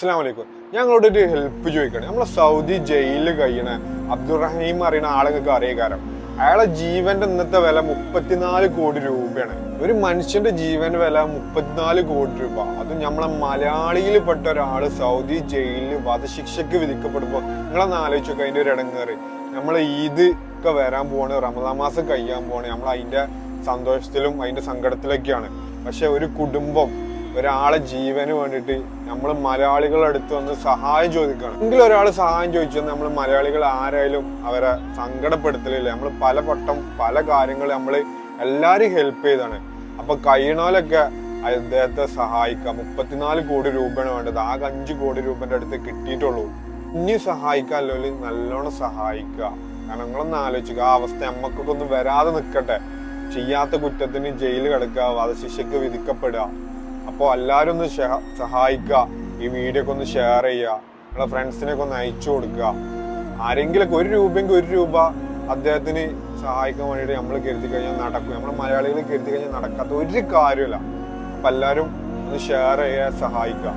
അസ്സാം വലൈക്കും ഞങ്ങളോട് ഒരു ഹെൽപ്പ് ചോദിക്കണം. നമ്മളെ സൗദി ജയിലിൽ കഴിയണ. അബ്ദുറഹീം അറിയണ ആളുകൾക്ക് അറിയ കാരണം അയാളെ ജീവന്റെ ഇന്നത്തെ വില മുപ്പത്തിനാല് കോടി രൂപയാണ്. ഒരു മനുഷ്യന്റെ ജീവൻ വില മുപ്പത്തിനാല് കോടി രൂപ. അത് നമ്മളെ മലയാളിയിൽ പെട്ട ഒരാൾ സൗദി ജയിലിൽ വധശിക്ഷയ്ക്ക് വിധിക്കപ്പെടുമ്പോൾ നിങ്ങളൊന്ന് ആലോചിച്ചു നോക്കുക അതിന്റെ ഒരു ഇടങ്ങേറി. നമ്മൾ ഈദ് ഒക്കെ വരാൻ പോവാണ് റമദാ മാസം കഴിയാൻ പോവാണ്. നമ്മൾ അതിന്റെ സന്തോഷത്തിലും അതിന്റെ സങ്കടത്തിലൊക്കെയാണ്. പക്ഷെ ഒരു കുടുംബം ഒരാളെ ജീവന് വേണ്ടിയിട്ട് നമ്മൾ മലയാളികളുടെ അടുത്ത് വന്ന് സഹായം ചോദിക്കണം. എങ്കിലും ഒരാൾ സഹായം ചോദിച്ചാൽ നമ്മൾ മലയാളികൾ ആരായാലും അവരെ സങ്കടപ്പെടുത്തലില്ല. നമ്മൾ പല വട്ടം പല കാര്യങ്ങൾ നമ്മൾ എല്ലാവരും ഹെൽപ്പ് ചെയ്താണ്. അപ്പൊ കഴിയണോലൊക്കെ അദ്ദേഹത്തെ സഹായിക്കാം. മുപ്പത്തിനാല് കോടി രൂപയാണ് വേണ്ടത്. ആകെ അഞ്ച് കോടി രൂപന്റെ അടുത്ത് കിട്ടിയിട്ടുള്ളൂ. ഇനി സഹായിക്കാമല്ലോ നല്ലോണം സഹായിക്കുക. കാരണം നിങ്ങളൊന്ന് ആലോചിക്കുക. ആ അവസ്ഥ നമ്മക്കൊക്കെ ഒന്ന് വരാതെ നിൽക്കട്ടെ ചെയ്യാത്ത കുറ്റത്തിന് ജയിലിൽ കിടക്കുക. വധശിക്ഷയ്ക്ക് വിധിക്കപ്പെടുക. അപ്പോൾ എല്ലാവരും ഒന്ന് സഹായിക്കുക ഈ വീഡിയോ ഒക്കെ ഒന്ന് ഷെയർ ചെയ്യുക നിങ്ങളെ ഫ്രണ്ട്സിനൊക്കെ ഒന്ന് അയച്ചു കൊടുക്കുക ആരെങ്കിലൊക്കെ ഒരു രൂപയെങ്കിൽ ഒരു രൂപ അദ്ദേഹത്തിന് സഹായിക്കാൻ വേണ്ടിയിട്ട് നമ്മൾ കരുതി കഴിഞ്ഞാൽ നടക്കും. നമ്മൾ മലയാളികൾ കരുതി കഴിഞ്ഞാൽ നടക്കാത്ത ഒരു കാര്യമില്ല അപ്പം എല്ലാവരും ഒന്ന് ഷെയർ ചെയ്യുക സഹായിക്കുക